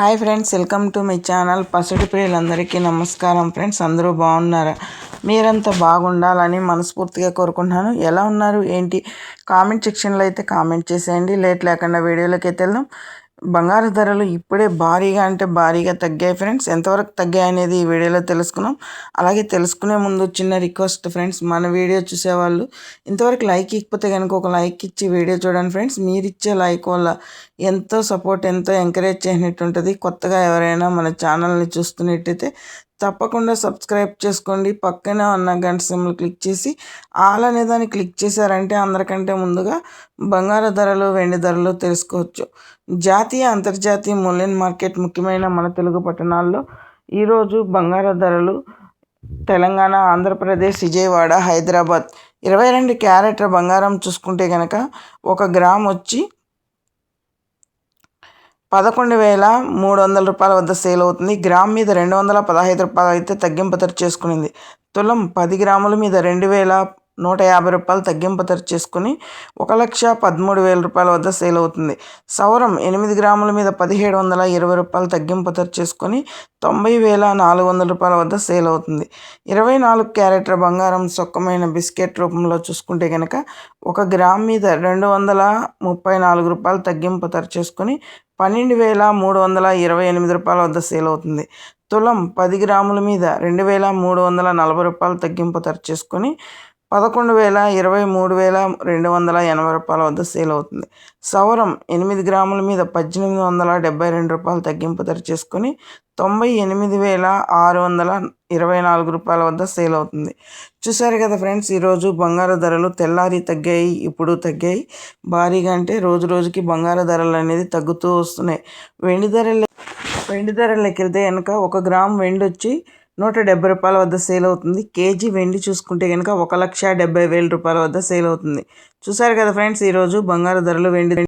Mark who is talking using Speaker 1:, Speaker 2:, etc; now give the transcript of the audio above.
Speaker 1: Hi friends welcome to my channel. పసుడి ప్రియులందరికీ నమస్కారం friends. అందరూ బాగున్నారా? మీరంతా బాగుండాలని మనస్ఫూర్తిగా కోరుకుంటున్నాను. ఎలా ఉన్నారు? ఏంటి? కామెంట్ సెక్షన్లో అయితే కామెంట్ చేసేయండి. లేట్ లేకుండా వీడియోలోకి వెళ్దాం. బంగారు ధరలు ఇప్పుడే భారీగా అంటే భారీగా తగ్గాయి ఫ్రెండ్స్. ఎంతవరకు తగ్గాయి అనేది ఈ వీడియోలో తెలుసుకున్నాం. అలాగే తెలుసుకునే ముందు చిన్న రిక్వెస్ట్ ఫ్రెండ్స్ మన వీడియో చూసేవాళ్ళు ఇంతవరకు లైక్ ఇకపోతే కనుక ఒక లైక్ ఇచ్చి వీడియో చూడండి ఫ్రెండ్స్. మీరు ఇచ్చే లైక్ వల్ల ఎంతో సపోర్ట్ ఎంతో ఎంకరేజ్ చేసినట్టు ఉంటుంది కొత్తగా ఎవరైనా మన ఛానల్ని చూస్తున్నట్టయితే తప్పకుండా సబ్స్క్రైబ్ చేసుకోండి. పక్కనే ఉన్న గంట సింబల్ క్లిక్ చేసి ఆల్ అనే దాన్ని క్లిక్ చేశారంటే అందరికంటే ముందుగా బంగారు ధరలు వెండి ధరలు తెలుసుకోవచ్చు. జాతీయ అంతర్జాతీయ మూల్యం మార్కెట్ ముఖ్యమైన మన తెలుగు పట్టణాల్లో ఈరోజు బంగారు ధరలు తెలంగాణ ఆంధ్రప్రదేశ్ విజయవాడ హైదరాబాద్ ఇరవై రెండు క్యారెట్ల బంగారం చూసుకుంటే కనుక ఒక గ్రామ్ వచ్చి పదకొండు వేల మూడు వందల రూపాయల వద్ద సేల్ అవుతుంది. గ్రామ్ మీద రెండు వందల పదహైదు రూపాయలు అయితే తగ్గింపు ధర చేసుకునింది తులం పది గ్రాముల మీద రెండు వేల నూట యాభై రూపాయలు తగ్గింపు ధర చేసుకుని ఒక లక్ష పదమూడు వేల రూపాయల వద్ద సేల్ అవుతుంది. సౌరం ఎనిమిది గ్రాముల మీద పదిహేడు వందల ఇరవై రూపాయలు తగ్గింపు ధర చేసుకొని తొంభై వేల నాలుగు వందల రూపాయల వద్ద సేల్ అవుతుంది. ఇరవై నాలుగు క్యారెట్ల బంగారం సొక్కమైన బిస్కెట్ రూపంలో చూసుకుంటే కనుక ఒక గ్రామ్ మీద రెండు వందల ముప్పై నాలుగు రూపాయలు తగ్గింపు ధర చేసుకొని పన్నెండు వేల మూడు వందల ఇరవై ఎనిమిది రూపాయల వద్ద సేల్ అవుతుంది. తులం పది గ్రాముల మీద రెండు వేల మూడు వందల నలభై రూపాయలు తగ్గింపు ధర చేసుకొని పదకొండు వేల ఇరవై మూడు వేల రెండు వందల ఎనభై రూపాయల వద్ద సేల్ అవుతుంది. సవరం ఎనిమిది గ్రాముల మీద పద్దెనిమిది వందల డెబ్బై రెండు రూపాయలు తగ్గింపు ధర చేసుకొని తొంభై ఎనిమిది వేల ఆరు వందల ఇరవై నాలుగు రూపాయల వద్ద సేల్ అవుతుంది. చూసారు కదా ఫ్రెండ్స్ ఈరోజు బంగారు ధరలు తెల్లారి తగ్గాయి ఇప్పుడు తగ్గాయి. భారీగా అంటే రోజు రోజుకి బంగారు ధరలు అనేది తగ్గుతూ వస్తున్నాయి. వెండి ధరలు వెండి ధరలు వెళ్తే కనుక ఒక గ్రామ్ వెండి వచ్చి నూట డెబ్బై రూపాయల వద్ద సేల్ అవుతుంది. కేజీ వెండి చూసుకుంటే కనుక ఒక లక్ష డెబ్బై వేల రూపాయల వద్ద సేల్ అవుతుంది. చూసారు కదా ఫ్రెండ్స్ ఈరోజు బంగారు ధరలు వెండి